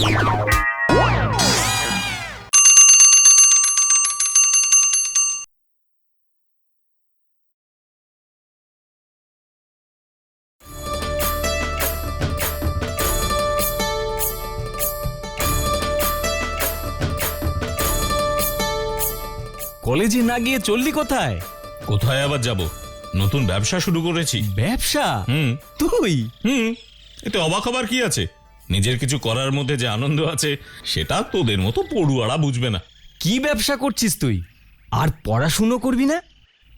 কলেজে না গিয়ে চললি কোথায়? কোথায় আবার যাব? নতুন ব্যবসা শুরু করেছি। ব্যবসা? হুম। তুই? হুম। এতে অবাক হবার কি আছে? নিজের কিছু করার মধ্যে যে আনন্দ আছে সেটা তোদের মতো পড়ুয়ারা বুঝবে না। কি ব্যবসা করছিস তুই? আর পড়াশুনো করবি না?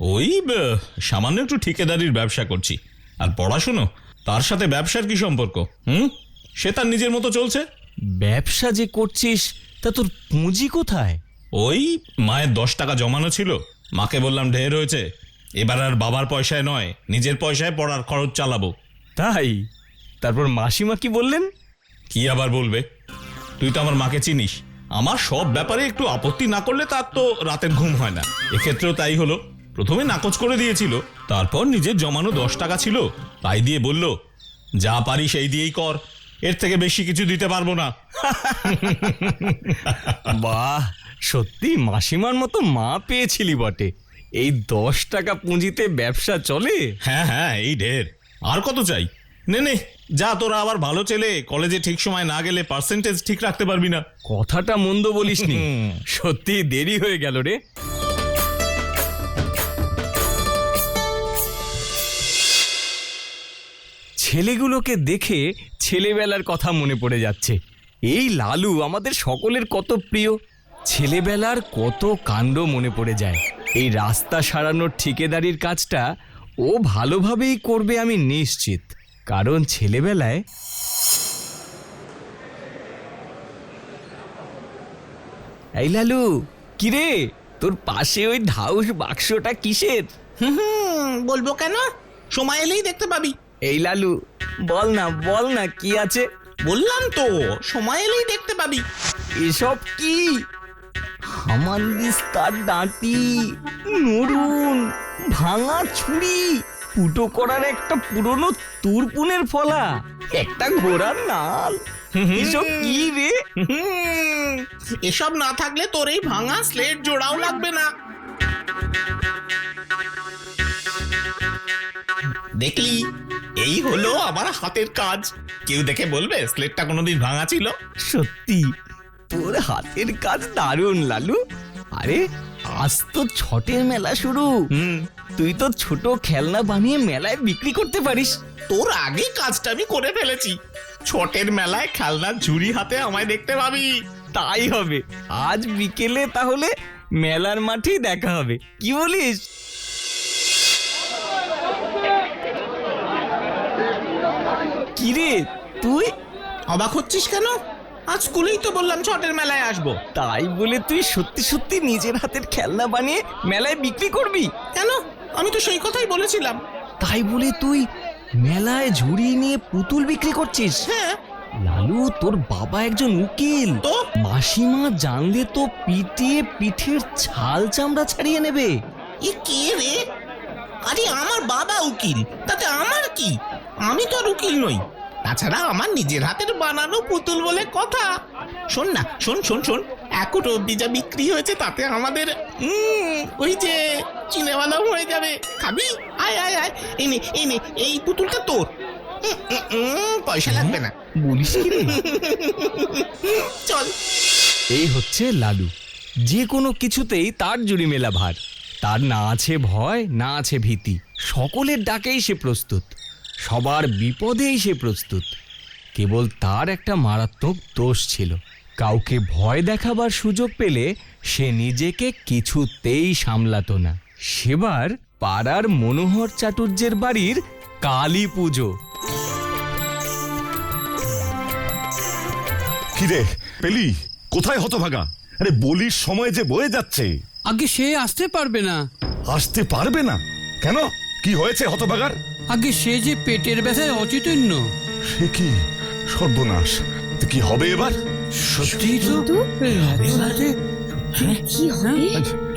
ওই ব- সামান্য একটু ঠিকাদারির ব্যবসা করছি। আর পড়াশুনো তার সাথে ব্যবসার কি সম্পর্ক হুম? সে তার নিজের মতো চলছে? ব্যবসা যে করছিস তা তোর পুঁজি কোথায়? ওই মায়ের দশ টাকা জমানো ছিল। মাকে বললাম ঢের হয়েছে। এবার আর বাবার পয়সায় নয় নিজের পয়সায় পড়ার খরচ চালাবো। তাই? তারপর মাসিমা কি বললেন? কি আবার বলবে? তুই তো আমার মাকে চিনিস। আমার সব ব্যাপারে একটু আপত্তি না করলে তার তো রাতের ঘুম হয় না। এক্ষেত্রেও তাই হলো। প্রথমে নাকচ করে দিয়েছিল তারপর নিজের জমানো দশ টাকা ছিল। তাই দিয়ে বলল যা পারিস এই দিয়েই কর। এর থেকে বেশি কিছু দিতে পারব না। বাহ সত্যি মাসিমার মতো মা পেয়েছিলি বটে। এই দশ টাকা পুঁজিতে ব্যবসা চলে? হ্যাঁ হ্যাঁ এই ঢের। আর কত চাই? নে নে যা তোরা আবার ভালো ছেলে। কলেজে ঠিক সময় না গেলে পার্সেন্টেজ ঠিক রাখতে পারবি না। কথাটা মন্দ বলিসনি। সত্যি দেরি হয়ে গেল রে। ছেলেগুলোকে দেখে ছেলেবেলার কথা মনে পড়ে যাচ্ছে। এই লালু আমাদের সকলের কত প্রিয়। ছেলেবেলার কত কাণ্ড মনে পড়ে যায়। এই রাস্তা সারানোর ঠিকেদারির কাজটা ও ভালোভাবেই করবে আমি নিশ্চিত। কারণ ছেলেবেলায় এই লালু কিরে? তোর পাশে ওই ঢাউস বাক্সটা কিসের? হুম বলব কেন? সময় এলেই দেখতে পাবি। এই লালু বল না বল না কি আছে? বললাম তো সময় এলেই দেখতে পাবি। এসব কি? হামানদিস্তার দাঁতি নরুন ভাঙা ছুরি। ফুটো করার একটা পুরনো তুরপুনের ফলা। একটা ঘোড়ার নাল। এসব কি রে? হুম, এসব না থাকলে তোর এই ভাঙা স্লেট জোড়াও লাগবে না। দেখলি এই হলো আমার হাতের কাজ। কেউ দেখে বলবে স্লেটটা কোনোদিন ভাঙা ছিল। সত্যি তোর হাতের কাজ দারুণ লালু। আরে আজ তো ছটের মেলা শুরু। হুম। তুই তো ছোট খেলনা বানিয়ে মেলায় বিক্রি করতে পারিস। তোর আগে কাজটা আমি করে ফেলেছি। ছটের মেলায় খেলনার ঝুড়ি হাতে আমায় দেখতে পাবি। তাই হবে। আজ বিকেলে তাহলে মেলার মাঠেই দেখা হবে। কি বলিস? কিরে তুই? অবাক হচ্ছিস কেন? আজ স্কুলেই তো বললাম ছটের মেলায় আসব। তাই বলে তুই সত্যি সত্যি নিজের হাতের খেলনা বানিয়ে মেলায় বিক্রি করবি? কেন? আমি তো সেই কথাই বলেছিলাম। তাই বলে তুই মেলায় ঝুড়ি নিয়ে পুতুল বিক্রি করছিস? হ্যাঁ। লালু তোর বাবা একজন উকিল। তো? মাসিমা জানলে তো পিটিয়ে পিঠের ছাল চামড়া ছাড়িয়ে নেবে। এ কে রে? আরে আমার বাবা উকিল তাতে আমার কি? আমি তো আর উকিল নই। তাছাড়া আমার নিজের হাতের বানানো পুতুল বলে কথা। শোন না শোন শোন শোন। একুট অব্দি যা বিক্রি হয়েছে তাতে আমাদের ওই যে হয়ে যাবে। খাবি? আয় আয় আয়। এনে এনে এই পুতুলটা তোর। পয়সা লাগবে না। বলিস চল। এই হচ্ছে লালু। যে কোনো কিছুতেই তার জুড়ি মেলা ভার। তার না আছে ভয় না আছে ভীতি। সকলের ডাকেই সে প্রস্তুত। সবার বিপদেই সে প্রস্তুত। কেবল তার একটা মারাত্মক দোষ ছিল। কাউকে ভয় দেখাবার সুযোগ পেলে সে নিজেকে কিছুতেই সামলাতো না। সেবার পাড়ার মনোহর চাটুর্যের বাড়ির কালী পুজো। কিরে পেলি কোথায় হতভাগা? আরে বলির সময় যে বয়ে যাচ্ছে। আগে সে আসতে পারবে না। আসতে পারবে না? কেন? কি হয়েছে হতভাগার? আগে সে যে পেটের ব্যথায় অচৈতন্য। সে কি সর্বনাশ? তো কি হবে এবার? সত্যি তো কি হবে?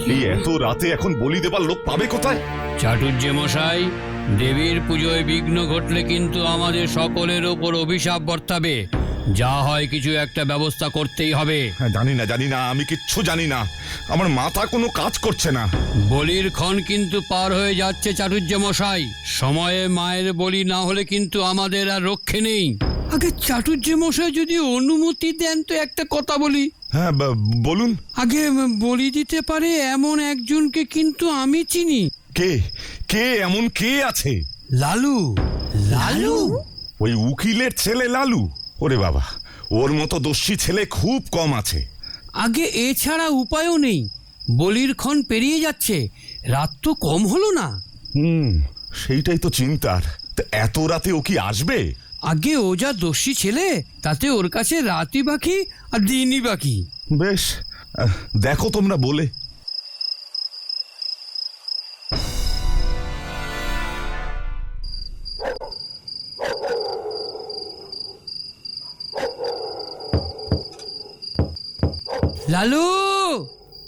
এই এত রাতে এখন বলি দেবার লোক পাবে কোথায়? চাটুর্য মশাই দেবীর পুজোয় বিঘ্ন ঘটলে কিন্তু আমাদের সকলের ওপর অভিশাপ বর্তাবে। যা হয় কিছু একটা ব্যবস্থা করতেই হবে। হ্যাঁ, জানি না জানি না আমি কিচ্ছু জানি না। আমার মাথা কোনো কাজ করছে না। বলির ক্ষণ কিন্তু পার হয়ে যাচ্ছে চাটুর্য মশাই সময়ে মায়ের বলি না হলে কিন্তু আমাদের আর রক্ষে নেই। আগে চাটুর্য মশাই যদি অনুমতি দেন তো একটা কথা বলি। হ্যাঁ বলুন। আগে বলি দিতে পারে এমন একজনকে কিন্তু আমি চিনি। কে? কে এমন কে আছে? লালু। লালু? ওই উকিলের ছেলে লালু। ওরে বাবা ওর মতো দস্যি ছেলে খুব কম আছে। আগে এছাড়া উপায়ও নেই। বলির ক্ষণ পেরিয়ে যাচ্ছে। রাত তো কম হলো না। হুম সেইটাই তো চিন্তার। তা এত রাতে ও কি আসবে? আগে ও যা দোষী ছেলে তাতে ওর কাছে রাতই বাকি আর দিনই বাকি। বেশ দেখো তোমরা বলে। লালু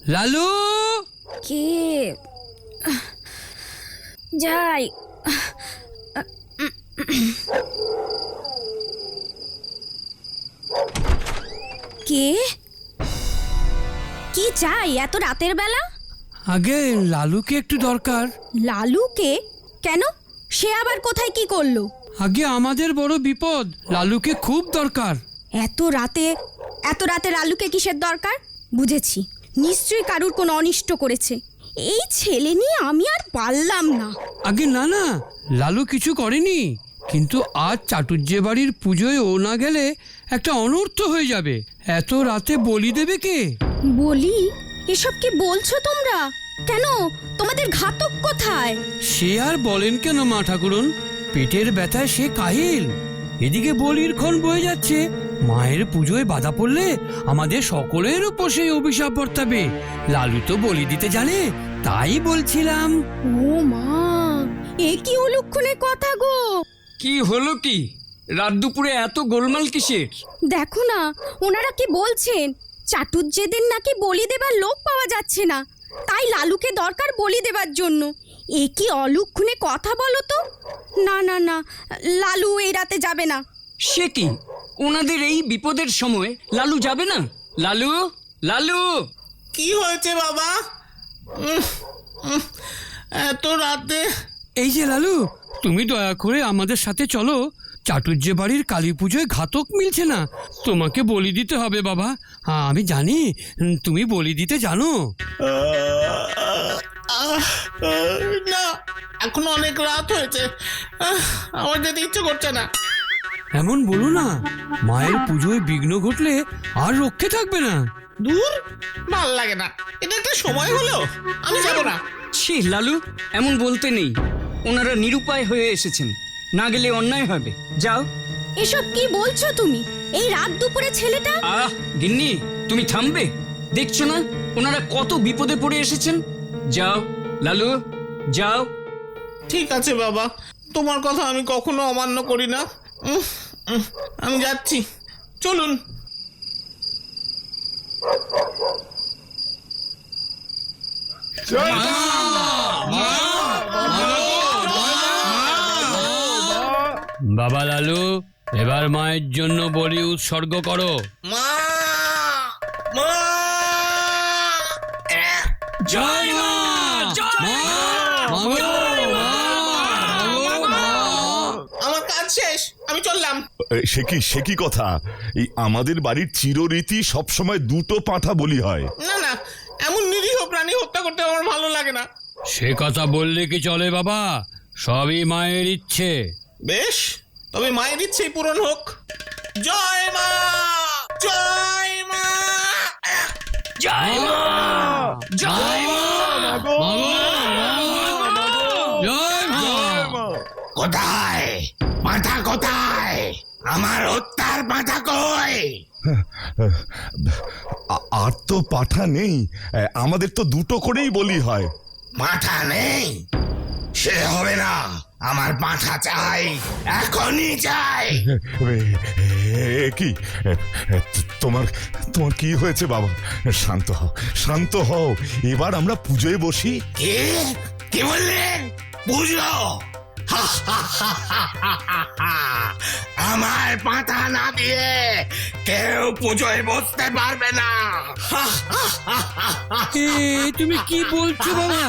লালু। কে? যাই। কে? কি চাই এত রাতের বেলা? আগে লালুকে একটু দরকার। লালুকে? কেন? সে আবার কোথায় কি করল? আগে আমাদের বড় বিপদ লালুকে খুব দরকার। এত রাতে এত রাতে লালুকে কিসের দরকার? বুঝেছি নিশ্চয়ই কারুর কোনো অনিষ্ট করেছে। এই ছেলে নিয়ে আমি আর পারলাম না। আগে না না লালু কিছু করেনি কিন্তু আজ চাটুর্যে বাড়ির পুজোয় ও না গেলে একটা অনর্থ হয়ে যাবে। এত রাতে বলি দেবে কে? বলি? এসব কি বলছো তোমরা? কেন? তোমাদের ঘাতক কোথায়? সে আর বলেন কেন মা ঠাকুরন? পেটের ব্যথায় সে কাহিল। এদিকে বলির ক্ষণ বয়ে যাচ্ছে। মায়ের পুজোয় বাধা পড়লে আমাদের সকলের উপর সেই অভিশাপ বর্তাবে। লালু তো বলি দিতে জানে তাই বলছিলাম। ও মা এ কি অলক্ষণে কথা গো? কি হলো কি? রাত দুপুরে এত গোলমাল কিসের? দেখো না ওনারা কি বলছেন? চাটুর্যেদের নাকি বলি দেবার লোক পাওয়া যাচ্ছে না। তাই লালুকে দরকার বলি দেবার জন্য। এ কি অলক্ষণে কথা বলো তো? না না না লালু এই রাতে যাবে না। সে কি? ওনাদের এই বিপদের সময় লালু যাবে না? লালু লালু! কি হয়েছে বাবা? এত রাতে এই যে লালু তুমি দয়া করে আমাদের সাথে চলো। চাটুর্যে বাড়ির কালী পুজোয় ঘাতক মিলছে না। তোমাকে বলি দিতে হবে বাবা। হ্যাঁ আমি জানি। তুমি বলি দিতে জানো। না এখন অনেক রাত হয়েছে। আমার যেতে ইচ্ছে করছে না। এমন বলো না মায়ের পুজোয় বিঘ্ন ঘটলে আর রক্ষে থাকবে না। দূর ভালো লাগে না। এটা একটা সময় হলো আমি যাব না। ছি লালু এমন বলতে নেই। ওনারা নিরুপায় হয়ে এসেছেন। না গেলে অন্যায় হবে। যাও। এসব কি বলছো তুমি? এই রাত দুপুরে ছেলেটা? আহ গিন্নি তুমি থামবে? দেখছ না? ওনারা কত বিপদে পড়ে এসেছেন? যাও লালু যাও। ঠিক আছে বাবা তোমার কথা আমি কখনো অমান্য করি না। উম, উম, আমি যাচ্ছি। চলুন। বাবা লালু এবার মায়ের জন্য বলি উৎসর্গ করো। মা! মা! জয় মা! আমার কাজ শেষ আমি চললাম। সে কি সে কি কথা? এই আমাদের বাড়ির চিররীতি সবসময় দুটো পাঁঠা বলি হয়। না না এমন নিরীহ প্রাণী হত্যা করতে আমার ভালো লাগে না। সে কথা বললে কি চলে বাবা? সবই মায়ের ইচ্ছে। বেশ। তবে মায়ের ইচ্ছেই পূরণ হোক। জয় মা! জয় মা! জয় মা! জয় মা! জয় মা! কোথায়? মাথা কোথায়? আমার হত্যার মাথা কই? আর তো পাঠা নেই। আমাদের তো দুটো করেই বলি হয়। মাথা নেই? সে হবে না। আমার মাথা চাই এখনই চাই এ, কি তোমার তোমার কি হয়েছে বাবা শান্ত হও শান্ত হও এবার আমরা পুজোয় বসি কি কি বললেন বুঝলো আমার পাতা না দিয়ে কেউ পুজোয় বসতে পারবে না এ তুমি কি বলছো বাবা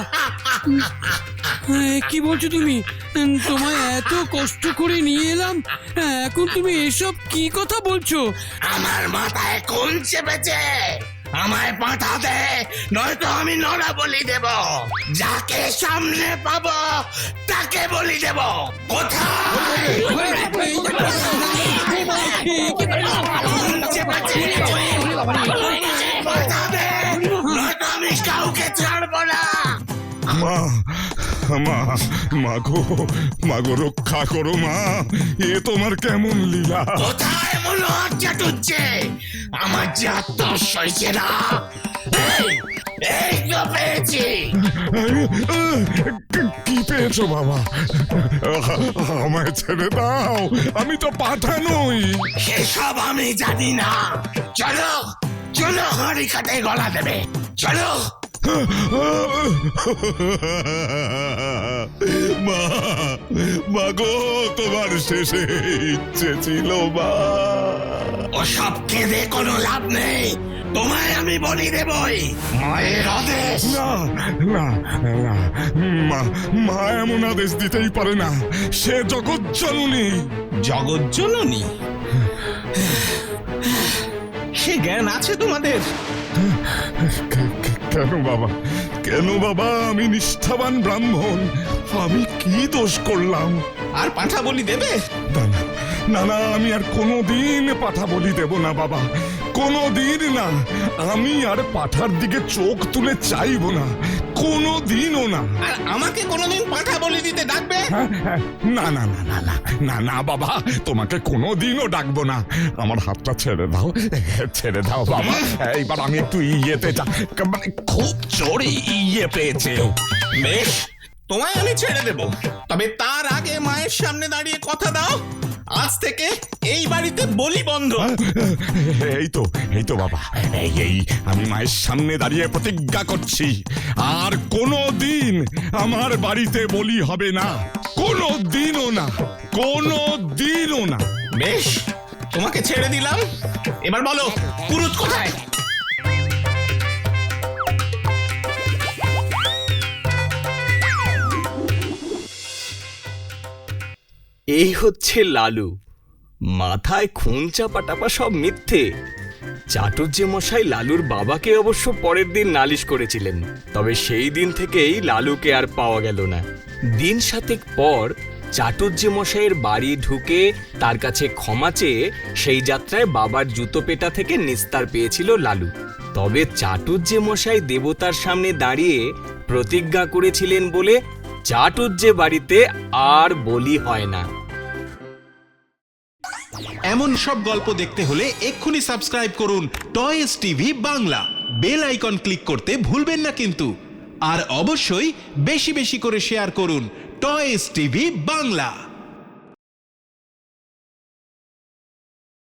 কি বলছো তুমি? উম, তোমায় এত কষ্ট করে নিয়ে এলাম। এখন তুমি এসব কি কথা বলছো? আমার মাথায় কোন চেপেছে। আমায় পাঠা দে নয়তো আমি নড়া বলি দেব। যাকে সামনে পাবো তাকে বলি দেব। কোথায়? আমি কাউকে ছাড়বো না। মা মা মা গো মা গো রক্ষা করো মা। এ তোমার কেমন লীলা? কোথায় মনে হচ্ছে? টুচ্ছে আমার যা তস হয়েছে না এই, তো পেয়েছি। কি পেয়েছ বাবা? আমায় ছেড়ে দাও আমি তো পাঠা নই। সেসব আমি জানি না। চলো চলো হাঁড়ি কাটে গলা দেবে। চলো। মা মা গো তোমার শেষে ইচ্ছে ছিল মা। ওসব কেঁদে কোনো লাভ নেই। তোমায় আমি বলি দেবই মায়ের আদেশ। না না না মা মা এমন আদেশ দিতেই পারে না। সে জগৎ জননী জগৎ জননী সে জ্ঞান আছে তোমাদের? কেন বাবা কেন বাবা আমি নিষ্ঠাবান ব্রাহ্মণ আমি কি দোষ করলাম? আর পাঠা বলি দেবে? না না, না আমি আর কোনোদিন পাঠা বলি দেব না বাবা কোনোদিন না। আমি আর পাঠার দিকে চোখ তুলে চাইব না। কোনোদিনও না। আর আমাকে কোনোদিন পাঠা বলি দিতে ডাকবে? হ্যাঁ, হ্যাঁ, না না না না না না না বাবা তোমাকে কোনোদিনও ডাকবো না। আমার হাতটা ছেড়ে দাও ছেড়ে দাও বাবা। এইবার আমি একটু ইয়েতে যা মানে খুব জোরে ইয়ে পেয়েছে। বেশ তোমায় আমি ছেড়ে দেব। তবে তার আগে মায়ের সামনে দাঁড়িয়ে কথা দাও। আজ থেকে এই বাড়িতে বলি বন্ধ। এই তো এই তো বাবা। এই এই আমি মায়ের সামনে দাঁড়িয়ে প্রতিজ্ঞা করছি। আর কোনো দিন আমার বাড়িতে বলি হবে না। কোনো দিনও না কোনো দিনও না। বেশ তোমাকে ছেড়ে দিলাম। এবার বলো পুরুত কোথায়? এই হচ্ছে লালু। মাথায় খুন চাপা টাপা সব মিথ্যে। চাটুর্যে মশাই লালুর বাবাকে অবশ্য পরের দিন নালিশ করেছিলেন, তবে সেই দিন থেকেই লালুকে আর পাওয়া গেল না। দিন সাতেক পর চাটুর্যে মশাইয়ের বাড়ি ঢুকে তার কাছে ক্ষমা চেয়ে সেই যাত্রায় বাবার জুতো পেটা থেকে নিস্তার পেয়েছিল লালু। তবে চাটুর্যে মশাই দেবতার সামনে দাঁড়িয়ে প্রতিজ্ঞা করেছিলেন বলে চাটুর্যে বাড়িতে আর বলি হয় না। এমন সব গল্প দেখতে হলে এক্ষুনি সাবস্ক্রাইব করুন toys TV Bangla. Bell icon click করতে ভুলবেন না কিন্তু। আর অবশ্যই বেশি বেশি করে শেয়ার করুন টয়েস টিভি বাংলা।